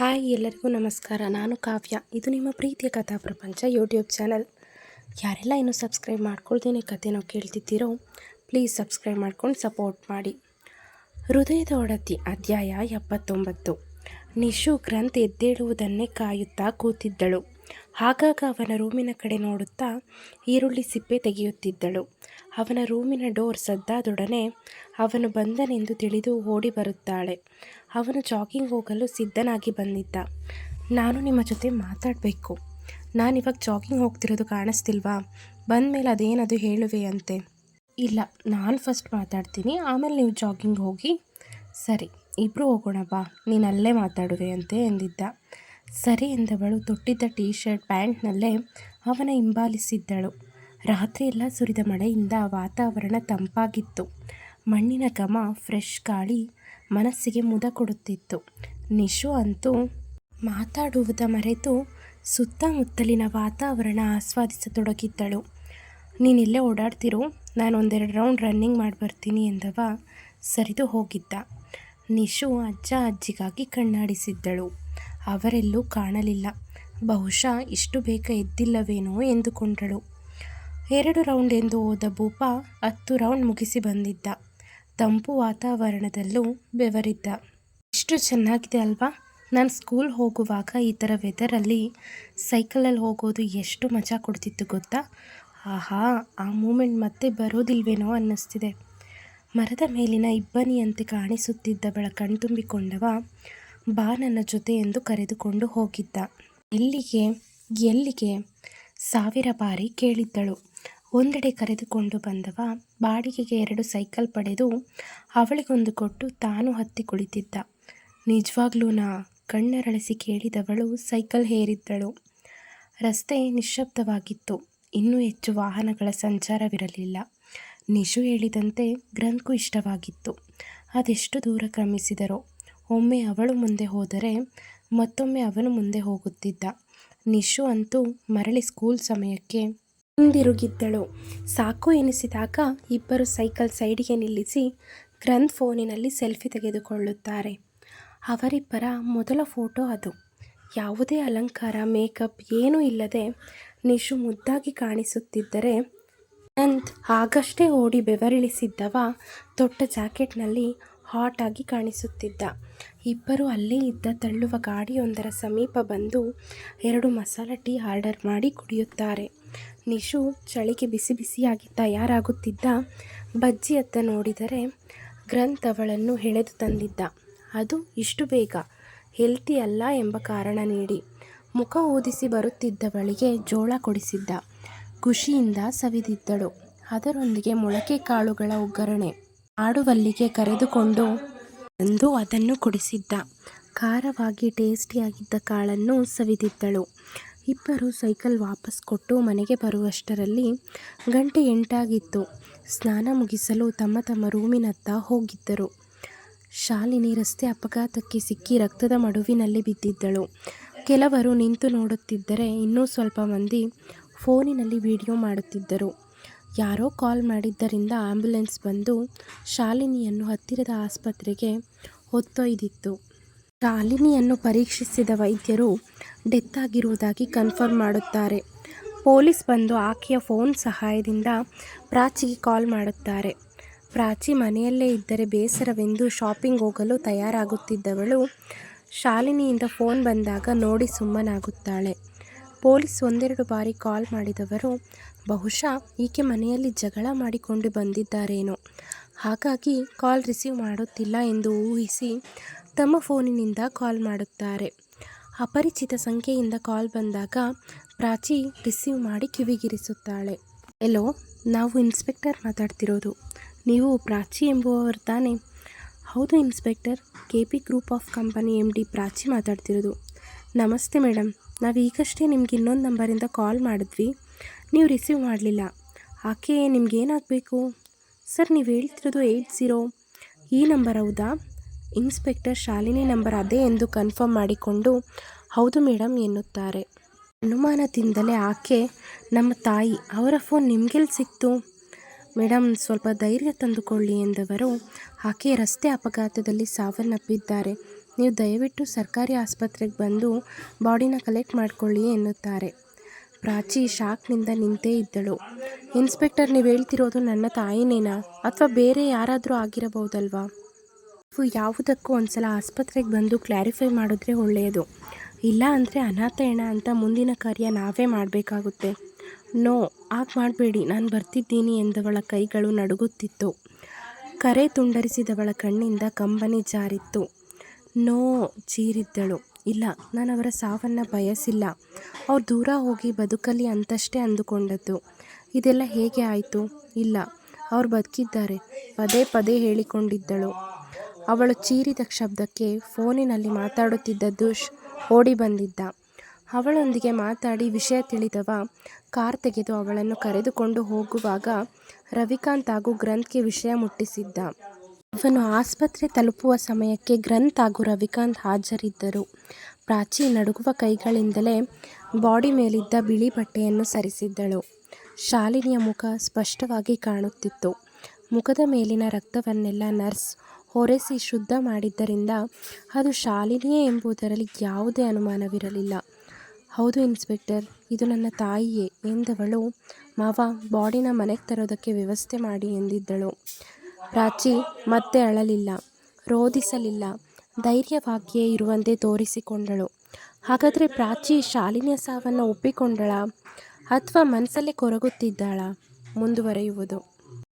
Hi ಎಲ್ಲರಿಗೂ ನಮಸ್ಕಾರ. ನಾನು ಕಾವ್ಯ. ಇದು ನಿಮ್ಮ ಪ್ರೀತಿಯ ಕಥಾ ಪ್ರಪಂಚ ಯೂಟ್ಯೂಬ್ ಚಾನಲ್. ಯಾರೆಲ್ಲ ಇನ್ನೂ ಸಬ್ಸ್ಕ್ರೈಬ್ ಮಾಡ್ಕೊಳ್ತೀನಿ ಕಥೆನೋ ಕೇಳ್ತಿದ್ದೀರೋ ಪ್ಲೀಸ್ ಸಬ್ಸ್ಕ್ರೈಬ್ ಮಾಡ್ಕೊಂಡು ಸಪೋರ್ಟ್ ಮಾಡಿ. ಹೃದಯದ ಒಡತಿ, ಅಧ್ಯಾಯ ಎಪ್ಪತ್ತೊಂಬತ್ತು. ನಿಶು ಗ್ರಂಥ್ ಎದ್ದೇಳುವುದನ್ನೇ ಕಾಯುತ್ತಾ ಕೂತಿದ್ದಳು. ಆಗಾಗ ಅವನ ರೂಮಿನ ಕಡೆ ನೋಡುತ್ತಾ, ಈರುಳ್ಳಿ ಸಿಪ್ಪೆ ತೆಗೆಯುತ್ತಿದ್ದಳು. ಅವನ ರೂಮಿನ ಡೋರ್ ಸದ್ದಾದೊಡನೆ ಅವನು ಬಂದನೆಂದು ತಿಳಿದು ಓಡಿ ಬರುತ್ತಾಳೆ. ಅವನು ಜಾಗಿಂಗ್ ಹೋಗಲು ಸಿದ್ಧನಾಗಿ ಬಂದಿದ್ದ. ನಾನು ನಿಮ್ಮ ಜೊತೆ ಮಾತಾಡಬೇಕು. ನಾನಿವಾಗ ಜಾಗಿಂಗ್ ಹೋಗ್ತಿರೋದು ಕಾಣಿಸ್ತಿಲ್ವಾ? ಬಂದಮೇಲೆ ಅದೇನದು ಹೇಳುವೆ ಅಂತೆ. ಇಲ್ಲ, ನಾನು ಫಸ್ಟ್ ಮಾತಾಡ್ತೀನಿ, ಆಮೇಲೆ ನೀವು ಜಾಗಿಂಗ್ ಹೋಗಿ. ಸರಿ ಇಬ್ಬರು ಹೋಗೋಣ ಬಾ, ನೀನು ಅಲ್ಲೇ ಮಾತಾಡುವೆ ಅಂತೆ ಎಂದಿದ್ದ. ಸರಿ ಎಂದವಳು ತೊಟ್ಟಿದ್ದ ಟೀ ಶರ್ಟ್ ಪ್ಯಾಂಟ್ನಲ್ಲೇ ಅವನ ಹಿಂಬಾಲಿಸಿದ್ದಳು. ರಾತ್ರಿಯೆಲ್ಲ ಸುರಿದ ಮಳೆಯಿಂದ ವಾತಾವರಣ ತಂಪಾಗಿತ್ತು. ಮಣ್ಣಿನ ಘಮ ಫ್ರೆಶ್ ಗಾಳಿ ಮನಸ್ಸಿಗೆ ಮುದ ಕೊಡುತ್ತಿತ್ತು. ನಿಶು ಅಂತೂ ಮಾತಾಡುವುದ ಮರೆತು ಸುತ್ತಮುತ್ತಲಿನ ವಾತಾವರಣ ಆಸ್ವಾದಿಸತೊಡಗಿದ್ದಳು. ನೀನಿಲ್ಲೇ ಓಡಾಡ್ತಿರು ನಾನು ಒಂದೆರಡು ರೌಂಡ್ ರನ್ನಿಂಗ್ ಮಾಡಿ ಬರ್ತೀನಿ ಎಂದವ ಸರಿದು ಹೋಗಿದ್ದ. ನಿಶು ಅಜ್ಜ ಅಜ್ಜಿಗಾಗಿ ಕಣ್ಣಾಡಿಸಿದ್ದಳು. ಅವರೆಲ್ಲೂ ಕಾಣಲಿಲ್ಲ. ಬಹುಶಃ ಇಷ್ಟು ಬೇಗ ಎದ್ದಿಲ್ಲವೇನೋ ಎಂದುಕೊಂಡಳು. ಎರಡು ರೌಂಡ್ ಎಂದು ಹೋದ ಭೂಪ ಹತ್ತು ರೌಂಡ್ ಮುಗಿಸಿ ಬಂದಿದ್ದ. ತಂಪು ವಾತಾವರಣದಲ್ಲೂ ಬೆವರಿದ್ದ. ಎಷ್ಟು ಚೆನ್ನಾಗಿದೆ ಅಲ್ವಾ? ನಾನು ಸ್ಕೂಲ್ ಹೋಗುವಾಗ ಈ ಥರ ವೆದರಲ್ಲಿ ಸೈಕಲಲ್ಲಿ ಹೋಗೋದು ಎಷ್ಟು ಮಜಾ ಕೊಡ್ತಿತ್ತು ಗೊತ್ತಾ? ಆಹಾ, ಆ ಮೂಮೆಂಟ್ ಮತ್ತೆ ಬರೋದಿಲ್ವೇನೋ ಅನ್ನಿಸ್ತಿದೆ. ಮರದ ಮೇಲಿನ ಇಬ್ಬನಿಯಂತೆ ಕಾಣಿಸುತ್ತಿದ್ದ ಬಳ ಕಣ್ತುಂಬಿಕೊಂಡವ ಬಾ ನನ್ನ ಜೊತೆ ಎಂದು ಕರೆದುಕೊಂಡು ಹೋಗಿದ್ದ. ಎಲ್ಲಿಗೆ ಎಲ್ಲಿಗೆ? ಸಾವಿರ ಬಾರಿ ಕೇಳಿದ್ದಳು. ಒಂದೆಡೆ ಕರೆದುಕೊಂಡು ಬಂದವ. ಬಾಡಿಗೆಗೆ ಎರಡು ಸೈಕಲ್ ಪಡೆದು ಅವಳಿಗೊಂದು ಕೊಟ್ಟು ತಾನು ಹತ್ತಿ ಕುಳಿತಿದ್ದ. ನಿಜವಾಗ್ಲೂನಾ ಕಣ್ಣರಳಿಸಿ ಕೇಳಿದವಳು ಸೈಕಲ್ ಹೇರಿದ್ದಳು. ರಸ್ತೆ ನಿಶ್ಶಬ್ದವಾಗಿತ್ತು. ಇನ್ನೂ ಹೆಚ್ಚು ವಾಹನಗಳ ಸಂಚಾರವಿರಲಿಲ್ಲ. ನಿಶು ಹೇಳಿದಂತೆ ಗ್ರಂಥು ಇಷ್ಟವಾಗಿತ್ತು. ಅದೆಷ್ಟು ದೂರ ಕ್ರಮಿಸಿದರೋ. ಒಮ್ಮೆ ಅವಳು ಮುಂದೆ ಹೋದರೆ ಮತ್ತೊಮ್ಮೆ ಅವನು ಮುಂದೆ ಹೋಗುತ್ತಿದ್ದ. ನಿಶು ಅಂತೂ ಮರಳಿ ಸ್ಕೂಲ್ ಸಮಯಕ್ಕೆ ಹಿಂದಿರುಗಿದ್ದಳು. ಸಾಕು ಎನಿಸಿದಾಗ ಇಬ್ಬರು ಸೈಕಲ್ ಸೈಡಿಗೆ ನಿಲ್ಲಿಸಿ ಗ್ರಂಥ್ ಫೋನಿನಲ್ಲಿ ಸೆಲ್ಫಿ ತೆಗೆದುಕೊಳ್ಳುತ್ತಾರೆ. ಅವರಿಬ್ಬರ ಮೊದಲ ಫೋಟೋ ಅದು. ಯಾವುದೇ ಅಲಂಕಾರ, ಮೇಕಪ್ ಏನೂ ಇಲ್ಲದೆ ನಿಶು ಮುದ್ದಾಗಿ ಕಾಣಿಸುತ್ತಿದ್ದರೆ ಗ್ರಂಥ್ ಆಗಷ್ಟೇ ಓಡಿ ಬೆವರಿಳಿಸಿದ್ದವ ತೊಟ್ಟ ಜಾಕೆಟ್ನಲ್ಲಿ ಹಾಟ್ ಆಗಿ ಕಾಣಿಸುತ್ತಿದ್ದ. ಇಬ್ಬರು ಅಲ್ಲೇ ಇದ್ದ ತಳ್ಳುವ ಗಾಡಿಯೊಂದರ ಸಮೀಪ ಬಂದು ಎರಡು ಮಸಾಲ ಟೀ ಆರ್ಡರ್ ಮಾಡಿ ಕುಡಿಯುತ್ತಾರೆ. ನಿಶು ಚಳಿಗೆ ಬಿಸಿ ಬಿಸಿಯಾಗಿ ತಯಾರಾಗುತ್ತಿದ್ದ ಬಜ್ಜಿಯತ್ತ ನೋಡಿದರೆ ಗ್ರಂಥ್ ಅವಳನ್ನು ಎಳೆದು ತಂದಿದ್ದ. ಅದು ಇಷ್ಟು ಬೇಗ ಹೆಲ್ತಿ ಅಲ್ಲ ಎಂಬ ಕಾರಣ ನೀಡಿ ಮುಖ ಊದಿಸಿ ಬರುತ್ತಿದ್ದವಳಿಗೆ ಜೋಳ ಕೊಡಿಸಿದ್ದ. ಖುಷಿಯಿಂದ ಸವಿದಿದ್ದಳು. ಅದರೊಂದಿಗೆ ಮೊಳಕೆ ಕಾಳುಗಳ ಒಗ್ಗರಣೆ ಆಡುವಲ್ಲಿಗೆ ಕರೆದುಕೊಂಡು ಎಂದು ಅದನ್ನು ಕುಡಿಸಿದ್ದ. ಖಾರವಾಗಿ ಟೇಸ್ಟಿಯಾಗಿದ್ದ ಕಾಳನ್ನು ಸವಿದಿದ್ದಳು. ಇಬ್ಬರು ಸೈಕಲ್ ವಾಪಸ್ ಕೊಟ್ಟು ಮನೆಗೆ ಬರುವಷ್ಟರಲ್ಲಿ ಗಂಟೆ ಎಂಟಾಗಿತ್ತು. ಸ್ನಾನ ಮುಗಿಸಲು ತಮ್ಮ ತಮ್ಮ ರೂಮಿನತ್ತ ಹೋಗಿದ್ದರು. ಶಾಲಿನಿ ರಸ್ತೆ ಅಪಘಾತಕ್ಕೆ ಸಿಕ್ಕಿ ರಕ್ತದ ಮಡುವಿನಲ್ಲಿ ಬಿದ್ದಿದ್ದಳು. ಕೆಲವರು ನಿಂತು ನೋಡುತ್ತಿದ್ದರೆ ಇನ್ನೂ ಸ್ವಲ್ಪ ಮಂದಿ ಫೋನಿನಲ್ಲಿ ವಿಡಿಯೋ ಮಾಡುತ್ತಿದ್ದರು. ಯಾರೋ ಕಾಲ್ ಮಾಡಿದ್ದರಿಂದ ಆಂಬ್ಯುಲೆನ್ಸ್ ಬಂದು ಶಾಲಿನಿಯನ್ನು ಹತ್ತಿರದ ಆಸ್ಪತ್ರೆಗೆ ಹೊತ್ತೊಯ್ದಿತ್ತು. ಶಾಲಿನಿಯನ್ನು ಪರೀಕ್ಷಿಸಿದ ವೈದ್ಯರು ಡೆತ್ ಆಗಿರುವುದಾಗಿ ಕನ್ಫರ್ಮ್ ಮಾಡುತ್ತಾರೆ. ಪೊಲೀಸ್ ಬಂದು ಆಕೆಯ ಫೋನ್ ಸಹಾಯದಿಂದ ಪ್ರಾಚಿಗೆ ಕಾಲ್ ಮಾಡುತ್ತಾರೆ. ಪ್ರಾಚಿ ಮನೆಯಲ್ಲೇ ಇದ್ದರೆ ಬೇಸರವೆಂದು ಶಾಪಿಂಗ್ ಹೋಗಲು ತಯಾರಾಗುತ್ತಿದ್ದವಳು ಶಾಲಿನಿಯಿಂದ ಫೋನ್ ಬಂದಾಗ ನೋಡಿ ಸುಮ್ಮನಾಗುತ್ತಾಳೆ. ಪೊಲೀಸ್ ಒಂದೆರಡು ಬಾರಿ ಕಾಲ್ ಮಾಡಿದವರು, ಬಹುಶಃ ಈಕೆ ಮನೆಯಲ್ಲಿ ಜಗಳ ಮಾಡಿಕೊಂಡು ಬಂದಿದ್ದಾರೇನೋ. ಹಾಗಾಗಿ ಕಾಲ್ ರಿಸೀವ್ ಮಾಡುತ್ತಿಲ್ಲ ಎಂದು ಊಹಿಸಿ ತಮ್ಮ ಫೋನಿನಿಂದ ಕಾಲ್ ಮಾಡುತ್ತಾರೆ. ಅಪರಿಚಿತ ಸಂಖ್ಯೆಯಿಂದ ಕಾಲ್ ಬಂದಾಗ ಪ್ರಾಚಿ ರಿಸೀವ್ ಮಾಡಿ ಕಿವಿಗಿರಿಸುತ್ತಾಳೆ. ಎಲೋ ನಾವು ಇನ್ಸ್ಪೆಕ್ಟರ್ ಮಾತಾಡ್ತಿರೋದು. ನೀವು ಪ್ರಾಚಿ ಎಂಬುವವರು ತಾನೇ? ಹೌದು inspector. K P group of company M D Prachi ಮಾತಾಡ್ತಿರೋದು. ನಮಸ್ತೆ ಮೇಡಮ್ ನಾವು ಈಗಷ್ಟೇ ನಿಮ್ಗೆ ಇನ್ನೊಂದು ನಂಬರಿಂದ ಕಾಲ್ ಮಾಡಿದ್ವಿ. ನೀವು ರಿಸೀವ್ ಮಾಡಲಿಲ್ಲ. ಆಕೆ ನಿಮ್ಗೇನಾಗಬೇಕು ಸರ್, ನೀವು ಹೇಳ್ತಿರೋದು ಏಯ್ಟ್ ಝೀರೋ. ಈ ನಂಬರ್ ಹೌದಾ? ಇನ್ಸ್ಪೆಕ್ಟರ್ ಶಾಲಿನಿ ನಂಬರ್ ಅದೇ ಎಂದು ಕನ್ಫರ್ಮ್ ಮಾಡಿಕೊಂಡು, ಹೌದು ಮೇಡಮ್ ಎನ್ನುತ್ತಾರೆ. ಅನುಮಾನದಿಂದಲೇ ಆಕೆ, ನಮ್ಮ ತಾಯಿ, ಅವರ ಫೋನ್ ನಿಮಗೆಲ್ಲಿ ಸಿಕ್ತು? ಮೇಡಮ್ ಸ್ವಲ್ಪ ಧೈರ್ಯ ತಂದುಕೊಳ್ಳಿ, ಎಂದವರು ಆಕೆ ರಸ್ತೆ ಅಪಘಾತದಲ್ಲಿ ಸಾವನ್ನಪ್ಪಿದ್ದಾರೆ. ನೀವು ದಯವಿಟ್ಟು ಸರ್ಕಾರಿ ಆಸ್ಪತ್ರೆಗೆ ಬಂದು ಬಾಡಿನ ಕಲೆಕ್ಟ್ ಮಾಡಿಕೊಳ್ಳಿ, ಎನ್ನುತ್ತಾರೆ. ಪ್ರಾಚಿ ಶಾಕ್ನಿಂದ ನಿಂತೇ ಇದ್ದಳು. ಇನ್ಸ್ಪೆಕ್ಟರ್, ನೀವು ಹೇಳ್ತಿರೋದು ನನ್ನ ತಾಯಿನೇನಾ? ಅಥವಾ ಬೇರೆ ಯಾರಾದರೂ ಆಗಿರಬಹುದಲ್ವಾ? ನೀವು ಯಾವುದಕ್ಕೂ ಒಂದ್ಸಲ ಆಸ್ಪತ್ರೆಗೆ ಬಂದು ಕ್ಲಾರಿಫೈ ಮಾಡಿದ್ರೆ ಒಳ್ಳೆಯದು. ಇಲ್ಲ ಅಂದರೆ ಅನಾಥ ಹೆಣ ಅಂತ ಮುಂದಿನ ಕಾರ್ಯ ನಾವೇ ಮಾಡಬೇಕಾಗುತ್ತೆ. ನೋ ಹಾಗೆ ಮಾಡಬೇಡಿ. ನಾನು ಬರ್ತಿದ್ದೀನಿ ಎಂದವಳ ಕೈಗಳು ನಡುಗುತ್ತಿತ್ತು. ಕರೆ ತುಂಡರಿಸಿದವಳ ಕಣ್ಣಿಂದ ಕಂಬನಿ ಜಾರಿತ್ತು. ನೋ ಚೀರಿದ್ದಳು. ಇಲ್ಲ, ನಾನು ಅವರ ಸಾವನ್ನು ಬಯಸಿಲ್ಲ. ಅವ್ರು ದೂರ ಹೋಗಿ ಬದುಕಲಿ ಅಂತಷ್ಟೇ ಅಂದುಕೊಂಡದ್ದು. ಇದೆಲ್ಲ ಹೇಗೆ ಆಯಿತು? ಇಲ್ಲ. ಅವ್ರು ಬದುಕಿದ್ದಾರೆ. ಪದೇ ಪದೇ ಹೇಳಿಕೊಂಡಿದ್ದಳು. ಅವಳು ಚೀರಿದ ಶಬ್ದಕ್ಕೆ ಫೋನಿನಲ್ಲಿ ಮಾತಾಡುತ್ತಿದ್ದ ದುಷ್ ಓಡಿ ಬಂದಿದ್ದ. ಅವಳೊಂದಿಗೆ ಮಾತಾಡಿ ವಿಷಯ ತಿಳಿದವ, ಕಾರ್ ತೆಗೆದು ಅವಳನ್ನು ಕರೆದುಕೊಂಡು ಹೋಗುವಾಗ ರವಿಕಾಂತ್ ಹಾಗೂ ಗ್ರಂಥ್ಗೆ ವಿಷಯ ಮುಟ್ಟಿಸಿದ್ದ. ಅವನು ಆಸ್ಪತ್ರೆ ತಲುಪುವ ಸಮಯಕ್ಕೆ ಗ್ರಂಥ್ ಹಾಗೂ ರವಿಕಾಂತ್ ಹಾಜರಿದ್ದರು. ಪ್ರಾಚಿ ನಡುಗುವ ಕೈಗಳಿಂದಲೇ ಬಾಡಿ ಮೇಲಿದ್ದ ಬಿಳಿ ಬಟ್ಟೆಯನ್ನು ಸರಿಸಿದ್ದಳು. ಶಾಲಿನಿಯ ಮುಖ ಸ್ಪಷ್ಟವಾಗಿ ಕಾಣುತ್ತಿತ್ತು. ಮುಖದ ಮೇಲಿನ ರಕ್ತವನ್ನೆಲ್ಲ ನರ್ಸ್ ಹೊರೆಸಿ ಶುದ್ಧ ಮಾಡಿದ್ದರಿಂದ ಅದು ಶಾಲಿನಿಯೇ ಎಂಬುದರಲ್ಲಿ ಯಾವುದೇ ಅನುಮಾನವಿರಲಿಲ್ಲ. ಹೌದು ಇನ್ಸ್ಪೆಕ್ಟರ್, ಇದು ನನ್ನ ತಾಯಿಯೇ ಎಂದವಳು, ಮಾವ ಬಾಡಿನ ಮನೆಗೆ ತರೋದಕ್ಕೆ ವ್ಯವಸ್ಥೆ ಮಾಡಿ ಎಂದಿದ್ದಳು. ಪ್ರಾಚಿ, ಮತ್ತೆ ಅಳಲಿಲ್ಲ, ರೋಧಿಸಲಿಲ್ಲ ಧೈರ್ಯವಾಗಿಯೇ ಇರುವಂತೆ ತೋರಿಸಿಕೊಂಡಳು. ಹಾಗಾದರೆ ಪ್ರಾಚಿ ಶಾಲಿನಿಯ ಸಾವನ್ನು ಒಪ್ಪಿಕೊಂಡಳ ಅಥವಾ ಮನಸ್ಸಲ್ಲೇ ಕೊರಗುತ್ತಿದ್ದಾಳ? ಮುಂದುವರೆಯುವುದು.